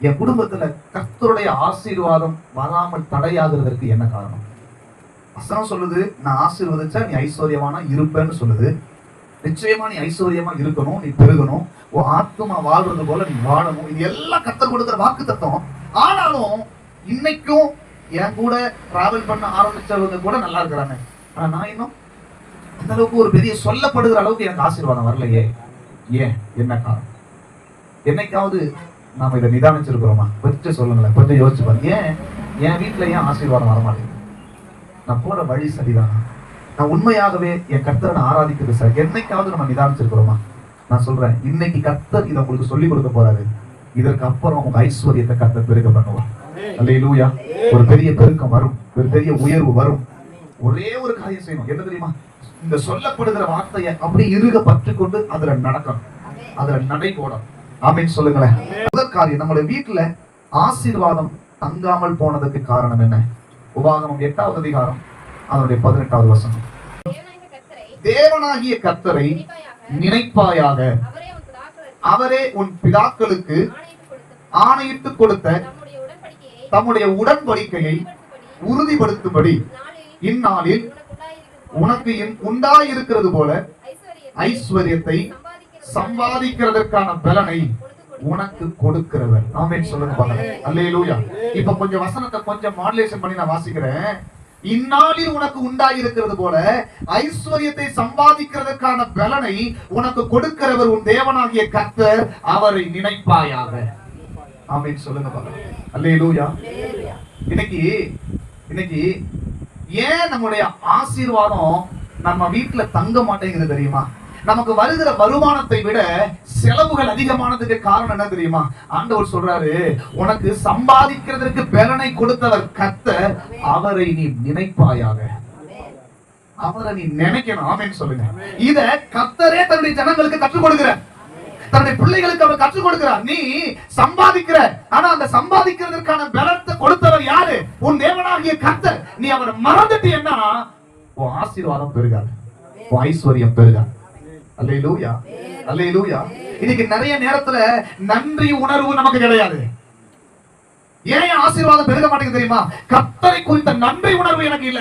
என் குடும்பத்துல கத்தருடைய ஆசீர்வாதம் வராமல் தடையாகிறதற்கு என்ன காரணம்? வசனம் சொல்லுது நான் ஆசீர்வதிச்சா நீ ஐஸ்வர்யமான இருப்பேன்னு சொல்லுது. நிச்சயமா நீ ஐஸ்வர்யமா இருக்கணும் நீ பெருகணும். உன் ஆத்மா வாழ்றது போல நீ வாழணும். இது எல்லாம் கத்தர் கொடுக்குற வாக்கு தத்துவம் ஆனாலும் இன்னைக்கும் என் கூட டிராவல் பண்ண ஆரம்பிச்சவங்க கூட நல்லா இருக்கிறாங்க. ஆனா நான் இன்னும் அந்த அளவுக்கு ஒரு பெரிய சொல்லப்படுகிற அளவுக்கு எனக்கு ஆசீர்வாதம் வரலையே. ஏன்? என்ன காரணம்? என்னைக்காவது நாம இதை நிதானிச்சிருக்கிறோமா? கொஞ்சம் சொல்லுங்களேன் கொஞ்சம் யோசிச்சு பாருங்க. ஏன்? என் வீட்டுல ஏன் ஆசீர்வாதம் வரமாட்டேங்குது? நான் போற வழி சரிதானா. நான் உண்மையாகவே என் கர்த்தரை ஆராதிக்கிறது சார். என்னைக்காவது நம்ம நிதானிச்சிருக்கிறோமா? நான் சொல்றேன் இன்னைக்கு கர்த்தர் இதை உங்களுக்கு சொல்லிக் கொடுக்க போறாரு. இதற்கு அப்புறம் உங்க ஐஸ்வர்யத்தை கர்த்தர் பெருக பண்ணுவார் அல்லேலூயா ஒரு பெரிய பெருக்கம் வரும். ஒரு பெரிய உயர்வு வரும். ஒரே ஒரு காரியம் செய்யணும். என்ன தெரியுமா? இந்த சொல்லப்படுகிற வார்த்தையை அப்படியே இருக பற்றுக்கொண்டு அதுல நடக்கணும். அதுல நடை போடணும் ஆமீன் சொல்லுங்களேன். முதல் காரியம் நம்மளுடைய வீட்டுல ஆசீர்வாதம் தங்காமல் போனதுக்கு காரணம் என்ன? உபாகமம் எட்டாவது அதிகாரம் அதனுடைய பதினெட்டாவது வசனம். தேவனாகிய கர்த்தரை நினைப்பாயாக, அவரே உன் பிதாக்களுக்கு ஆணையிட்டு கொடுத்த தம்முடைய உடன்படிக்கையை உறுதிப்படுத்தும்படி இந்நாளில் உனக்கு என் உண்டாயிருக்கிறது போல ஐஸ்வர்யத்தை சம்பாதிக்கிறதற்கான பலனை. உனக்கு கொடுக்கிறவர். ஆமென் சொல்லுங்க அல்லேலூயா. இப்ப கொஞ்சம் வசனத்தை கொஞ்சம் மாடுலேஷன் பண்ணி நான் வாசிக்கிறேன். இந்நாளில் உனக்கு உண்டாயிருக்கிறது போல ஐஸ்வர்யத்தை சம்பாதிக்கிறதற்கான பலனை உனக்கு கொடுக்கிறவர் உன் தேவனாகிய கர்த்தர் அவரை நினைப்பாயாக. ஆமென் சொல்லுங்க அல்லேலூயா. இன்னைக்கு இன்னைக்கு ஏன் நம்முடைய ஆசீர்வாதம் நம்ம வீட்டுல தங்க மாட்டேங்குது தெரியுமா? நமக்கு வருகிற வருமானத்தை விட செலவுகள் அதிகமானதுக்கு காரணம் என்ன தெரியுமா? ஆண்டவர் சொல்றாரு உனக்கு சம்பாதிக்கிறதற்கு பலனை கொடுத்தவர் கத்த அவரை நீ நினைப்பாயாக. அவரை நீ நினைக்கணும். ஆமென்னு சொல்லுங்க. இத கத்தரே தன்னுடைய ஜனங்களுக்கு கற்றுக் கொடுக்கிறார் தன்னுடைய பிள்ளைகளுக்கு அவர் கற்றுக் கொடுக்கிறார். நீ சம்பாதிக்கிற. ஆனா அந்த சம்பாதிக்கிறதற்கான பலத்தை கொடுத்தவர் யாரு? உன் தேவனாகிய கத்தர் நீ அவரை மறந்துட்டீன்னா உன் ஆசீர்வாதம் பெருகாது. உன் ஐஸ்வர்யம் பெருகாது அல்லேலூயா. அல்லேலூயா. இன்னைக்கு நிறைய நேரத்துல நன்றி உணர்வு நமக்கு கிடையாது. ஏன் ஆசீர்வாதம் பெருக மாட்டேங்குது தெரியுமா? கத்தரை குறித்த நன்றி உணர்வு எனக்கு இல்ல.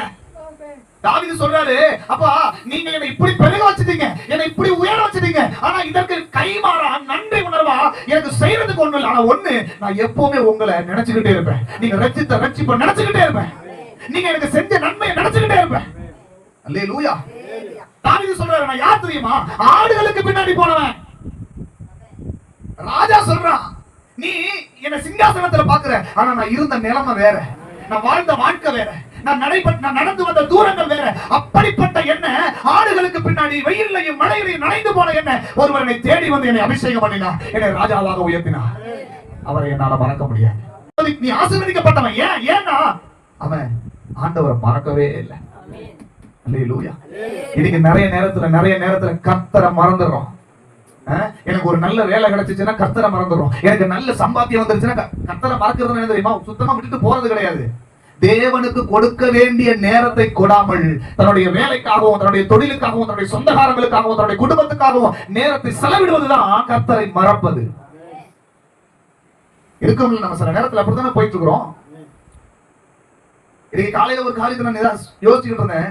தாவிது சொல்றாரு அப்பா நீங்க என்னை இப்படி பெருக வச்சிட்டீங்க. என்னை இப்படி உயர வச்சிட்டீங்க. ஆனா இதற்கு கைமாறா நன்றி உணர்வா எனக்கு செய்யறதுக்கு ஒண்ணு இல்லை. ஆனா ஒண்ணு நான் எப்பவுமே உங்களை நினைச்சுக்கிட்டே இருப்பேன். நீங்க ரச்சித்த ரச்சிப்ப நினைச்சுக்கிட்டே இருப்பேன். நீங்க எனக்கு செஞ்ச நன்மையை நினைச்சுக்கிட்டே இருப்பேன். அல்லேலூயா. தாவீது சொல்றாரு நான் யார் தெரியுமா? ஆடுகளுக்கு பின்னாடி போனவன். ராஜா சொல்றான் நீ என்ன சிங்காசனத்துல பாக்குற. ஆனா நான் இருந்த நிலைமை வேற. நான் வாழ்ந்த வாழ்க்கை வேற. நான் நடைபெற்ற நான் நடந்து வந்த தூரங்கள் வேற. அப்படிப்பட்ட என்ன ஆடுகளுக்கு பின்னாடி வெயிலையும் மழையிலையும் நனைந்து போன என்ன ஒருவர் என்னை தேடி வந்து என்னை அபிஷேகம் பண்ணினார். என்னை ராஜாவாக உயர்த்தினார். அவரை என்னால மறக்க முடியாது. நீ ஆசீர்வதிக்கப்பட்டவன். ஏன்? ஏன்னா அவன் ஆண்டவரை மறக்கவே இல்லை. இன்னைக்கு நிறைய நேரத்துல நிறைய நேரத்துல கத்தரை மறந்துடுறோம். எனக்கு ஒரு நல்ல வேலை கிடைச்சிச்சுன்னா கத்தரை மறந்துடுறோம். எனக்கு நல்ல சம்பாத்தியம் வந்துருச்சுன்னா கத்தரை மறக்கிறது என்ன தெரியுமா? சுத்தமா விட்டுட்டு போறது கிடையாது. தேவனுக்கு கொடுக்க வேண்டிய நேரத்தை கொடாமல் தன்னுடைய வேலைக்காகவும் தன்னுடைய தொழிலுக்காகவும் தன்னுடைய சொந்தகாரங்களுக்காகவும் தன்னுடைய குடும்பத்துக்காகவும் நேரத்தை செலவிடுவதுதான் கர்த்தரை மறப்பது. இருக்கும் நம்ம சில நேரத்துல அப்படித்தானே போயிட்டு இருக்கிறோம் இன்னைக்கு காலையில ஒரு காரியத்தை நான் யோசிச்சுட்டு இருந்தேன்.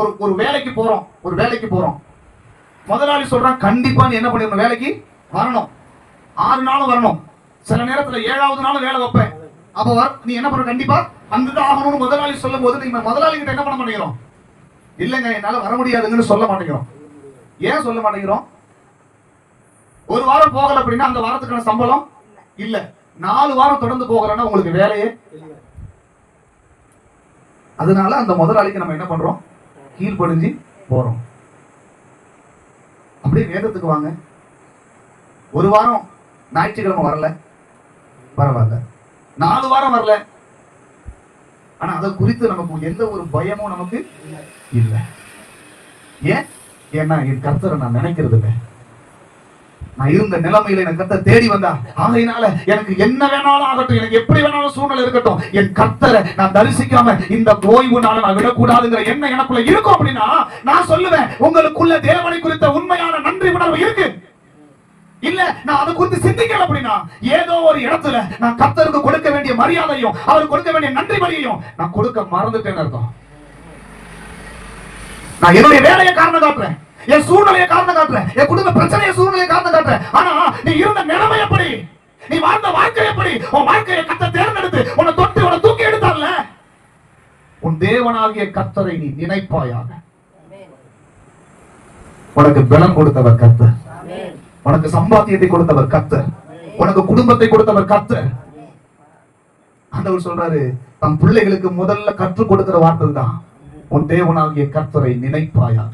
ஒரு ஒரு வேலைக்கு போறோம் ஒரு வேலைக்கு போறோம். முதலாளி சொல்றான் கண்டிப்பா நீ என்ன பண்ணிடணும்? வேலைக்கு வரணும். ஆறு நாளும் வரணும். சில நேரத்துல ஏழாவது நாளும் வேலை வைப்பேன். அப்போ வர நீ என்ன பண்ண கண்டிப்பா வந்துதான் ஆகணும்னு முதலாளி சொல்லும் போது நீங்க முதலாளி கிட்ட என்ன பண்ண மாட்டேங்கிறோம்? இல்லைங்க என்னால வர முடியாதுங்கன்னு சொல்ல மாட்டேங்கிறோம். ஏன் சொல்ல மாட்டேங்கிறோம்? ஒரு வாரம் போகல அப்படின்னா அந்த வாரத்துக்கான சம்பளம் இல்ல. நாலு வாரம் தொடர்ந்து போகலன்னா உங்களுக்கு வேலையே அதனால அந்த முதலாளிக்கு நம்ம என்ன பண்றோம்? கீழ்ப்படிஞ்சு போறோம். அப்படியே வேதத்துக்கு வாங்க. ஒரு வாரம் ஞாயிற்றுக்கிழமை வரல. பரவாயில்ல. நாலு வாரம் வரல. ஆனா அதை குறித்து நமக்கு எந்த ஒரு பயமும் நமக்கு இல்லை. ஏன்? ஏன்னா என் கர்த்தரை நான் நினைக்கிறது இல்லை நான் இருந்த நிலைமையில எனக்கு கத்த தேடி வந்தா ஆகையினால எனக்கு என்ன வேணாலும் ஆகட்டும் எனக்கு எப்படி வேணாலும் சூழ்நிலை இருக்கட்டும். என் கத்தரை நான் தரிசிக்காம இந்த ஓய்வு நாள நான் விடக்கூடாதுங்கிற எண்ணம் எனக்குள்ள இருக்கும் அப்படின்னா நான் சொல்லுவேன் உங்களுக்குள்ள தேவனை குறித்த உண்மையான நன்றி உணர்வு இருக்கு. இல்ல நான் அதை குறித்து சிந்திக்கல அப்படின்னா ஏதோ ஒரு இடத்துல நான் கத்தருக்கு கொடுக்க வேண்டிய மரியாதையும் அவர் கொடுக்க வேண்டிய நன்றி மரியையும் நான் கொடுக்க மறந்துட்டேன்னு அர்த்தம். நான் என்னுடைய வேலையை காரணம் காட்டுறேன். என் சூழ்நிலையை காரணம் காட்டுறேன் என் குடும்ப பிரச்சனையை சூழ்நிலையை காரணம் காட்டுறேன் ஆனா நீ இருந்த நிலைமை எப்படி? நீ வாழ்ந்த வாழ்க்கை எப்படி? உன் வாழ்க்கையை கத்த தேர்ந்தெடுத்து உன்னை தொட்டு உன்னை தூக்கி எடுத்தார்ல? உன் தேவனாகிய கத்தரை நீ நினைப்பாயாக. உனக்கு பலம் கொடுத்தவர் கத்த உனக்கு சம்பாத்தியத்தை கொடுத்தவர் கத்த உனக்கு குடும்பத்தை கொடுத்தவர் கத்த ஆண்டவர் சொல்றாரு தம் பிள்ளைகளுக்கு முதல்ல கற்றுக் கொடுக்கிற வார்த்தை தான் உன் தேவனாகிய கர்த்தரை நினைப்பாயாக.